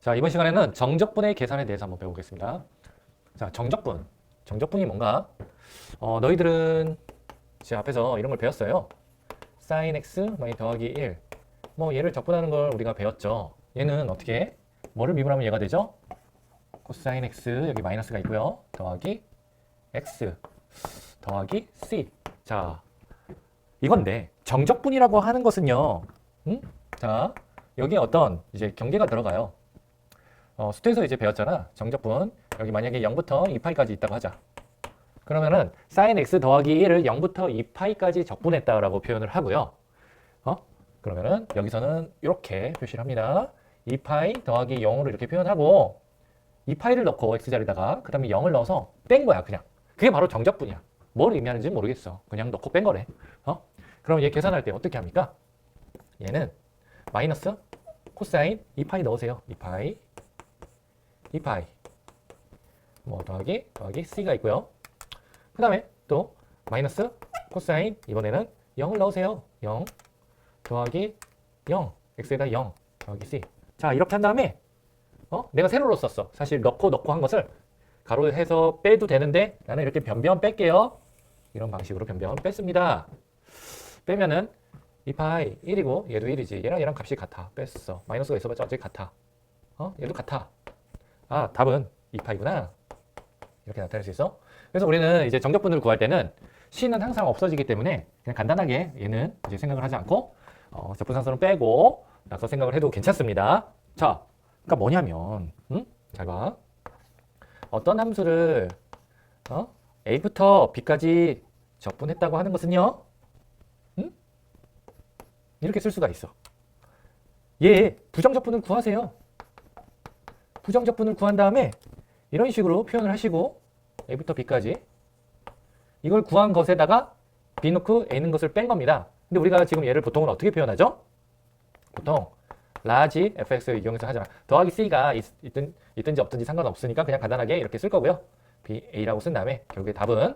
자, 이번 시간에는 정적분의 계산에 대해서 한번 배우겠습니다. 자, 정적분. 정적분이 뭔가? 어, 너희들은 제 앞에서 이런 걸 배웠어요. sin x 더하기 1. 뭐 얘를 적분하는 걸 우리가 배웠죠. 얘는 어떻게? 뭐를 미분하면 얘가 되죠? 코사인 x 여기 마이너스가 있고요. 더하기 x 더하기 c. 자, 이건데 정적분이라고 하는 것은요. 음? 자, 여기에 어떤 이제 경계가 들어가요. 어, 수트에서 이제 배웠잖아. 정적분. 여기 만약에 0부터 2파이까지 있다고 하자. 그러면은 sin x 더하기 1을 0부터 2파이까지 적분했다라고 표현을 하고요. 어? 그러면은 여기서는 이렇게 표시를 합니다. 2파이 더하기 0으로 이렇게 표현하고 2파이를 넣고 x자리다가 그 다음에 0을 넣어서 뺀 거야 그냥. 그게 바로 정적분이야. 뭘 의미하는지 모르겠어. 그냥 넣고 뺀 거래. 어? 그럼 얘 계산할 때 어떻게 합니까? 얘는 마이너스 코사인 2파이 넣으세요. 2파이 2파이 뭐 더하기 더하기 c가 있고요. 그 다음에 또 마이너스 코사인 이번에는 0을 넣으세요. 0 더하기 0 x에다 0 더하기 c 자 이렇게 한 다음에 어? 내가 세로로 썼어. 사실 넣고 넣고 한 것을 가로 해서 빼도 되는데 나는 이렇게 변변 뺄게요. 이런 방식으로 변변 뺐습니다. 빼면은 2파이 1이고 얘도 1이지. 얘랑 얘랑 값이 같아. 뺐어. 마이너스가 있어봤자 어차피 같아. 어? 얘도 같아. 아 답은 2파이구나. 이렇게 나타낼 수 있어. 그래서 우리는 이제 정적분을 구할 때는 c는 항상 없어지기 때문에 그냥 간단하게 얘는 이제 생각을 하지 않고 어, 적분상수는 빼고 나서 생각을 해도 괜찮습니다. 자, 그러니까 뭐냐면, 음? 잘 봐. 어떤 함수를 어? a부터 b까지 적분했다고 하는 것은요, 음? 이렇게 쓸 수가 있어. 얘 부정적분을 구하세요. 부정적분을 구한 다음에 이런 식으로 표현을 하시고 a부터 b까지 이걸 구한 것에다가 b 놓고 a는 것을 뺀 겁니다. 근데 우리가 지금 얘를 보통은 어떻게 표현하죠? 보통 라지 fx를 이용해서 하잖아. 더하기 c가 있, 있든, 있든지 없든지 상관없으니까 그냥 간단하게 이렇게 쓸 거고요. b a라고 쓴 다음에 결국에 답은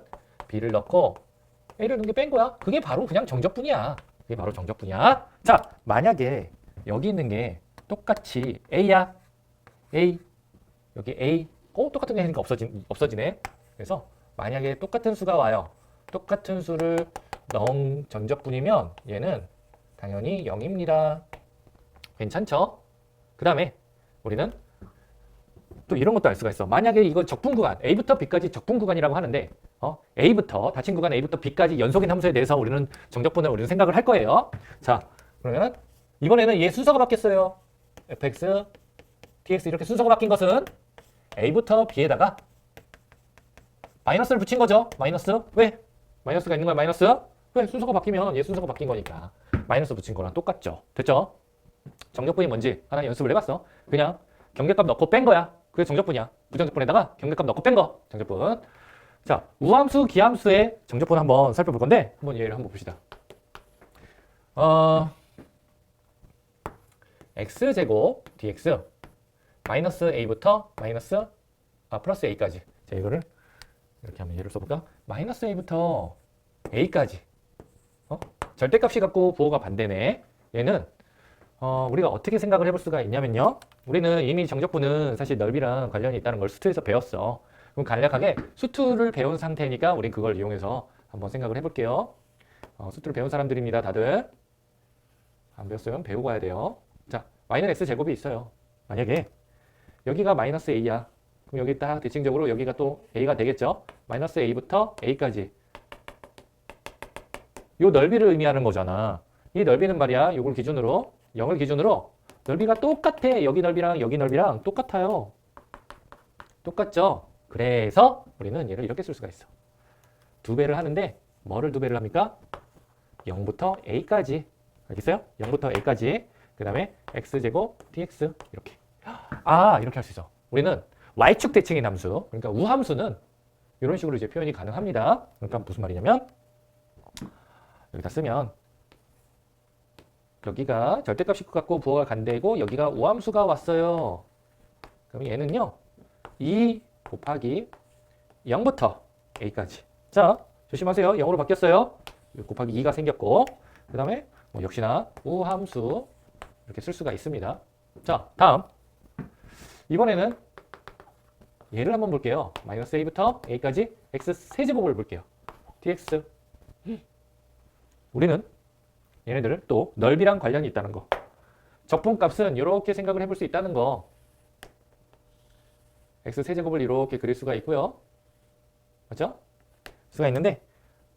b를 넣고 a를 넣은 게 뺀 거야. 그게 바로 그냥 정적분이야. 그게 바로 정적분이야. 자, 만약에 여기 있는 게 똑같이 a야. A 여기 a 어 똑같은 게 하니까 없어지, 없어지네. 그래서 만약에 똑같은 수가 와요. 똑같은 수를 넣은 전적분이면 얘는 당연히 0입니다. 괜찮죠? 그 다음에 우리는 또 이런 것도 알 수가 있어. 만약에 이거 적분 구간, A부터 B까지 적분 구간이라고 하는데, 어, A부터, 닫힌 구간 A부터 B까지 연속인 함수에 대해서 우리는 정적분을 우리는 생각을 할 거예요. 자, 그러면 이번에는 얘 순서가 바뀌었어요. fx, dx 이렇게 순서가 바뀐 것은 A부터 B에다가 마이너스를 붙인 거죠. 마이너스. 왜? 마이너스가 있는 거야, 마이너스? 왜? 순서가 바뀌면 얘 순서가 바뀐 거니까. 마이너스 붙인 거랑 똑같죠. 됐죠? 정적분이 뭔지 하나 연습을 해봤어. 그냥 경계값 넣고 뺀 거야. 그게 정적분이야. 부정적분에다가 경계값 넣고 뺀 거. 정적분. 자, 우함수, 기함수의 정적분 한번 살펴볼 건데 한번 얘를 한번 봅시다. 어, x제곱 dx 마이너스 a부터 마이너스 아 플러스 a까지. 자, 이거를 이렇게 한번 예를 써볼까? 마이너스 a부터 a까지. 어? 절대값이 갖고 부호가 반대네. 얘는 어, 우리가 어떻게 생각을 해볼 수가 있냐면요. 우리는 이미 정적분은 사실 넓이랑 관련이 있다는 걸 수투에서 배웠어. 그럼 간략하게 수투를 배운 상태니까 우리 그걸 이용해서 한번 생각을 해볼게요. 어, 수투를 배운 사람들입니다, 다들. 안 배웠으면 배우고 와야 돼요. 자, 마이너스 x 제곱이 있어요. 만약에 여기가 마이너스 a야. 그럼 여기 딱 대칭적으로 여기가 또 a가 되겠죠? 마이너스 a부터 a까지. 요 넓이를 의미하는 거잖아. 이 넓이는 말이야, 요걸 기준으로 0을 기준으로 넓이가 똑같아. 여기 넓이랑 여기 넓이랑 똑같아요. 똑같죠? 그래서 우리는 얘를 이렇게 쓸 수가 있어. 두 배를 하는데 뭐를 두 배를 합니까? 0부터 a까지. 알겠어요? 0부터 a까지. 그 다음에 x제곱 dx 이렇게. 아 이렇게 할 수 있어. 우리는 y축 대칭인 함수, 그러니까 우함수는 이런 식으로 이제 표현이 가능합니다. 그러니까 무슨 말이냐면 여기다 쓰면 여기가 절대값이 같고 부호가 간대고 여기가 오함수가 왔어요. 그럼 얘는요. 2 곱하기 0부터 a까지. 자, 조심하세요. 0으로 바뀌었어요. 곱하기 2가 생겼고 그 다음에 뭐 역시나 우함수 이렇게 쓸 수가 있습니다. 자, 다음 이번에는 얘를 한번 볼게요. 마이너스 a부터 a까지 x 세제곱을 볼게요. dx. 우리는 얘네들을 또 넓이랑 관련이 있다는 거. 적분값은 이렇게 생각을 해볼 수 있다는 거. x 세제곱을 이렇게 그릴 수가 있고요. 맞죠? 수가 있는데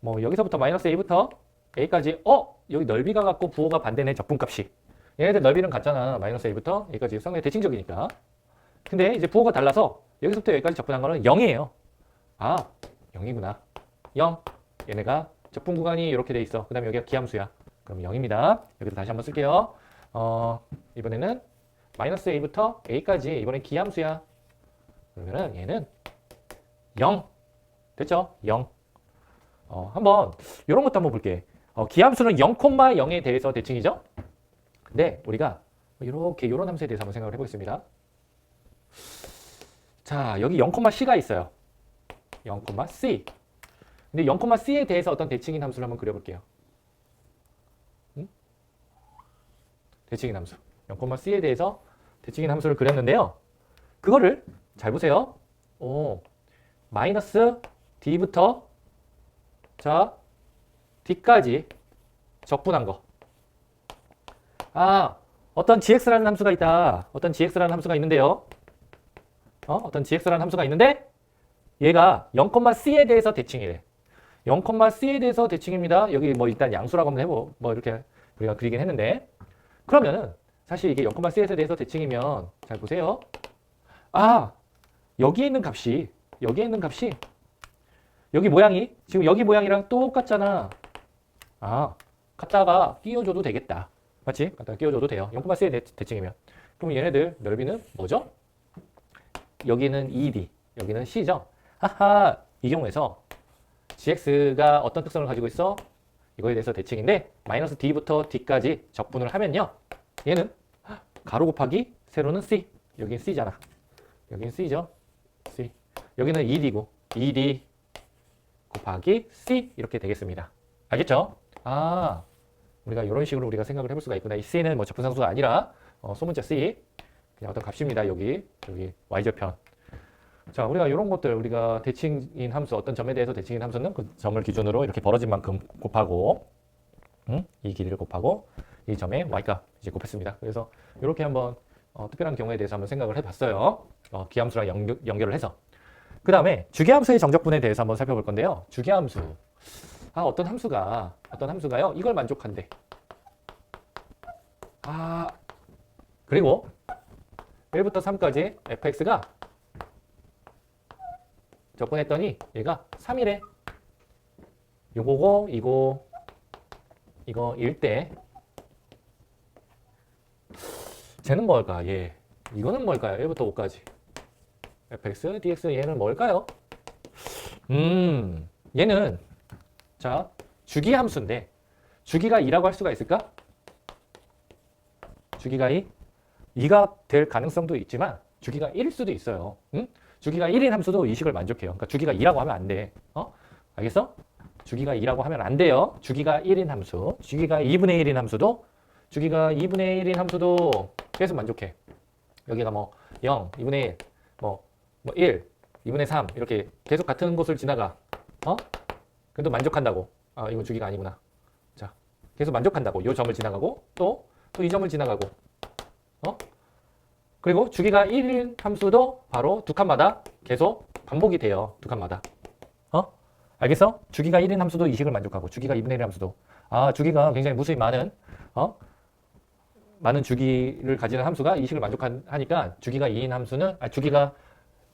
뭐 여기서부터 마이너스 a부터 a까지 어 여기 넓이가 같고 부호가 반대네 적분값이. 얘네들 넓이는 같잖아. 마이너스 a부터 a까지 상당히 대칭적이니까. 근데 이제 부호가 달라서 여기서부터 여기까지 적분한 거는 0이에요. 아 0이구나. 0. 얘네가 적분 구간이 이렇게 돼 있어. 그 다음에 여기가 기함수야. 그럼 0입니다. 여기서 다시 한번 쓸게요. 어, 이번에는 마이너스 a부터 a까지 이번엔 기함수야. 그러면은 얘는 0. 됐죠? 0. 어, 한번 이런 것도 한번 볼게. 어, 기함수는 0,0에 대해서 대칭이죠? 근데 우리가 이렇게 이런 함수에 대해서 한번 생각을 해보겠습니다. 자, 여기 0,c가 있어요. 0,c. 근데 0,c에 대해서 어떤 대칭인 함수를 한번 그려볼게요. 응? 대칭인 함수. 0,c에 대해서 대칭인 함수를 그렸는데요. 그거를 잘 보세요. 오, 마이너스 d부터 자 d까지 적분한 거. 아, 어떤 gx라는 함수가 있다. 어떤 gx라는 함수가 있는데요. 어? 어떤 gx라는 함수가 있는데 얘가 0,c에 대해서 대칭이래. 0,c에 대해서 대칭입니다. 여기 뭐 일단 양수라고 한번 해보, 뭐 이렇게 우리가 그리긴 했는데 그러면은 사실 이게 0,c에 대해서 대칭이면 잘 보세요. 아, 여기에 있는 값이 여기에 있는 값이 여기 모양이 지금 여기 모양이랑 똑같잖아. 아, 갖다가 끼워줘도 되겠다. 맞지? 갖다가 끼워줘도 돼요. 0,c에 대, 대칭이면. 그럼 얘네들 넓이는 뭐죠? 여기는 2D, 여기는 C죠. 하하, 이 경우에서 gx가 어떤 특성을 가지고 있어? 이거에 대해서 대칭인데 마이너스 d부터 d까지 적분을 하면요. 얘는 가로 곱하기 세로는 c. 여긴 c잖아. 여긴 c죠. c. 여기는 2d고 2d 곱하기 c 이렇게 되겠습니다. 알겠죠? 아, 우리가 이런 식으로 우리가 생각을 해볼 수가 있구나. 이 c는 뭐 적분상수가 아니라 어, 소문자 c 그냥 어떤 값입니다. 여기 여기 y절편. 자, 우리가 이런 것들 우리가 대칭인 함수 어떤 점에 대해서 대칭인 함수는 그 점을 기준으로 이렇게 벌어진 만큼 곱하고 음? 이 길이를 곱하고 이 점에 y값 이제 곱했습니다. 그래서 이렇게 한번 어, 특별한 경우에 대해서 한번 생각을 해봤어요. 어, 기함수랑 연결, 연결 을 해서. 그 다음에 주기함수의 정적분에 대해서 한번 살펴볼 건데요. 주기함수. 아, 어떤 함수가, 어떤 함수가요, 이걸 만족한대. 아, 그리고 1부터 3까지 fx가 적분했더니 얘가 3이래. 요거고, 이거, 이거 1대. 쟤는 뭘까? 얘. 이거는 뭘까요? 1부터 5까지. fx, dx 얘는 뭘까요? 음, 얘는 자, 주기 함수인데 주기가 2라고 할 수가 있을까? 주기가 2? 2가 될 가능성도 있지만 주기가 1일 수도 있어요. 응? 주기가 1인 함수도 이 식을 만족해요. 그러니까 주기가 2라고 하면 안 돼. 어? 알겠어? 주기가 2라고 하면 안 돼요. 주기가 1인 함수. 주기가 2분의 1인 함수도 주기가 2분의 1인 함수도 계속 만족해. 여기가 뭐 0, 2분의 1, 뭐, 뭐 1, 2분의 3 이렇게 계속 같은 곳을 지나가. 어? 그래도 만족한다고. 아, 이거 주기가 아니구나. 자, 계속 만족한다고. 이 점을 지나가고 또 또 이 점을 지나가고. 어? 그리고 주기가 1인 함수도 바로 두 칸마다 계속 반복이 돼요. 두 칸마다. 어? 알겠어? 주기가 1인 함수도 이 식을 만족하고 주기가 2분의 1 함수도 아, 주기가 굉장히 무수히 많은 어? 많은 주기를 가지는 함수가 이 식을 만족하니까 주기가 2인 함수는 아, 주기가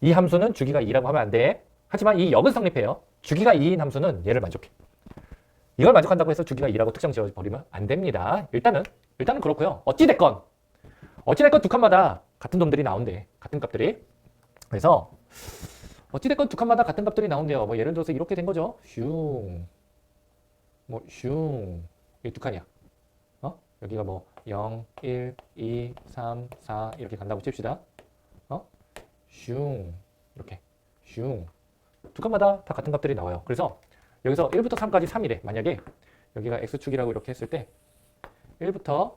이 함수는 주기가 2라고 하면 안 돼. 하지만 이 역은 성립해요. 주기가 2인 함수는 얘를 만족해. 이걸 만족한다고 해서 주기가 2라고 특정 지어 버리면 안 됩니다. 일단은 일단은 그렇고요. 어찌 됐건 어찌 됐건 두 칸마다 같은 놈들이 나온대. 같은 값들이. 그래서 어찌 됐건 두 칸마다 같은 값들이 나온대요. 뭐 예를 들어서 이렇게 된 거죠. 슝. 뭐 슝. 이두 칸이야. 어? 여기가 뭐 0, 1, 2, 3, 4 이렇게 간다고 칩시다. 어? 슝. 이렇게. 슝. 두 칸마다 다 같은 값들이 나와요. 그래서 여기서 1부터 3까지 3이래. 만약에 여기가 x축이라고 이렇게 했을 때 1부터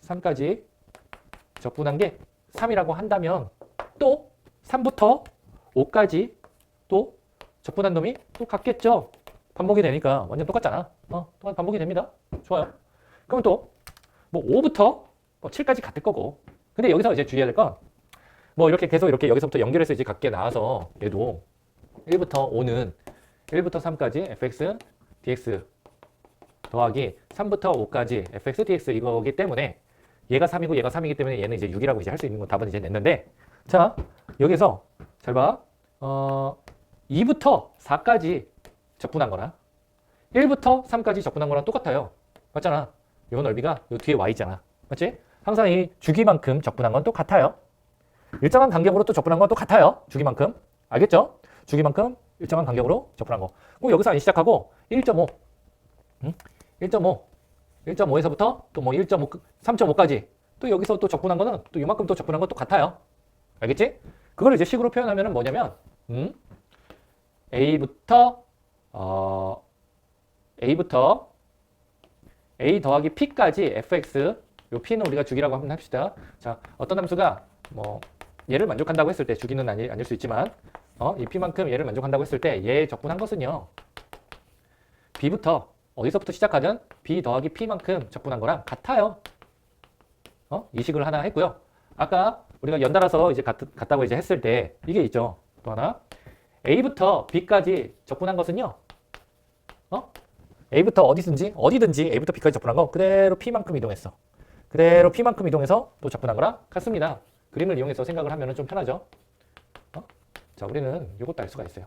3까지 적분한 게 3이라고 한다면 또 3부터 5까지 또 적분한 놈이 또 같겠죠. 반복이 되니까 완전 똑같잖아. 어, 똑같 반복이 됩니다. 좋아요. 그럼 또 뭐 5부터 뭐 7까지 같을 거고. 근데 여기서 이제 주의해야 될 건 뭐 이렇게 계속 이렇게 여기서부터 연결해서 이제 같게 나와서 얘도 1부터 5는 1부터 3까지 fx dx 더하기 3부터 5까지 fx dx 이거기 때문에 얘가 3이고 얘가 3이기 때문에 얘는 이제 6이라고 이제 할 수 있는 건 답은 이제 냈는데 자 여기서 잘 봐. 어 2부터 4까지 적분한 거나 1부터 3까지 적분한 거랑 똑같아요. 맞잖아. 요 넓이가 요 뒤에 y잖아. 맞지? 항상 이 주기만큼 적분한 건 똑같아요. 일정한 간격으로 또 적분한 건 똑같아요. 주기만큼. 알겠죠? 주기만큼 일정한 간격으로 적분한 거. 그럼 여기서 안 시작하고 1.5. 응? 1.5. 1.5에서부터 또 뭐 1.5, 3.5까지 또 여기서 또 적분한 거는 또 요만큼 또 적분한 건 똑같아요. 알겠지? 그걸 이제 식으로 표현하면 뭐냐면 음? A부터 어, A부터 A 더하기 P까지 fx 요 P는 우리가 주기라고 한번 합시다. 자, 어떤 함수가 뭐 얘를 만족한다고 했을 때 주기는 아니, 아닐 수 있지만 어, 이 P만큼 얘를 만족한다고 했을 때 얘 적분한 것은요. B부터 어디서부터 시작하든 B 더하기 P만큼 적분한 거랑 같아요. 어? 이식을 하나 했고요. 아까 우리가 연달아서 이제 같, 같다고 이제 했을 때 이게 있죠. 또 하나. A부터 B까지 적분한 것은요. 어? A부터 어디든지 어디든지 A부터 B까지 적분한 거 그대로 P만큼 이동했어. 그대로 P만큼 이동해서 또 적분한 거랑 같습니다. 그림을 이용해서 생각을 하면 좀 편하죠. 어? 자, 우리는 이것도 알 수가 있어요.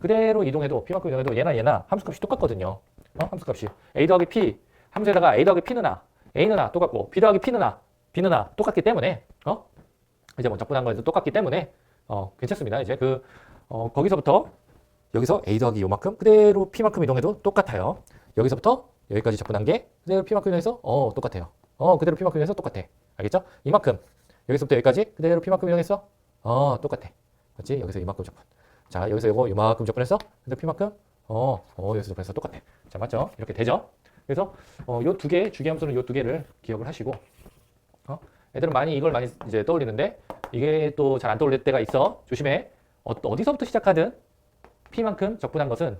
그대로 이동해도 P만큼 이동해도 얘나 얘나 함수값이 똑같거든요. 어? 함수값이 A 더하기 P 함수에다가 A 더하기 P는 A, A는 A 똑같고 B 더하기 P는 A, B는 A 똑같기 때문에 어? 이제 뭐 적분한 거에도 똑같기 때문에 어, 괜찮습니다. 이제 그 어, 거기서부터 여기서 A 더하기 요만큼 그대로 P만큼 이동해도 똑같아요. 여기서부터 여기까지 적분한 게 그대로 P만큼 이동해서 어 똑같아요. 어 그대로 P만큼 이동해서 똑같아. 알겠죠? 이만큼 여기서부터 여기까지 그대로 P만큼 이동해서 어 똑같아. 맞지? 여기서 이만큼 적분. 자 여기서 이거 이만큼 적분해서 근데 P만큼 어, 어 여기서 적분해서 똑같아. 자 맞죠? 이렇게 되죠? 그래서 어, 요 두 개 주기함수는 요 두 개를 기억을 하시고 어? 애들은 많이 이걸 많이 이제 떠올리는데 이게 또 잘 안 떠올릴 때가 있어. 조심해. 어, 어디서부터 시작하든 P만큼 적분한 것은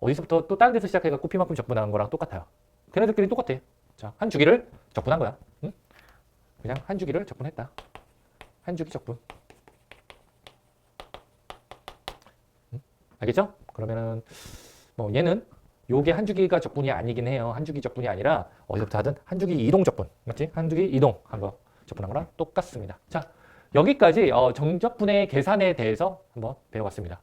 어디서부터 또 다른 데서 시작해갖고 P만큼 적분한 거랑 똑같아요. 걔네들끼리 똑같아. 자, 한 주기를 적분한 거야. 응? 그냥 한 주기를 적분했다. 한 주기 적분. 응? 알겠죠? 그러면은 뭐 얘는 요게 한 주기가 적분이 아니긴 해요. 한 주기 적분이 아니라 어디서부터 하든 한 주기 이동 적분. 맞지? 한 주기 이동 한거 적분한 거랑 똑같습니다. 자, 여기까지 어, 정적분의 계산에 대해서 한번 배워봤습니다.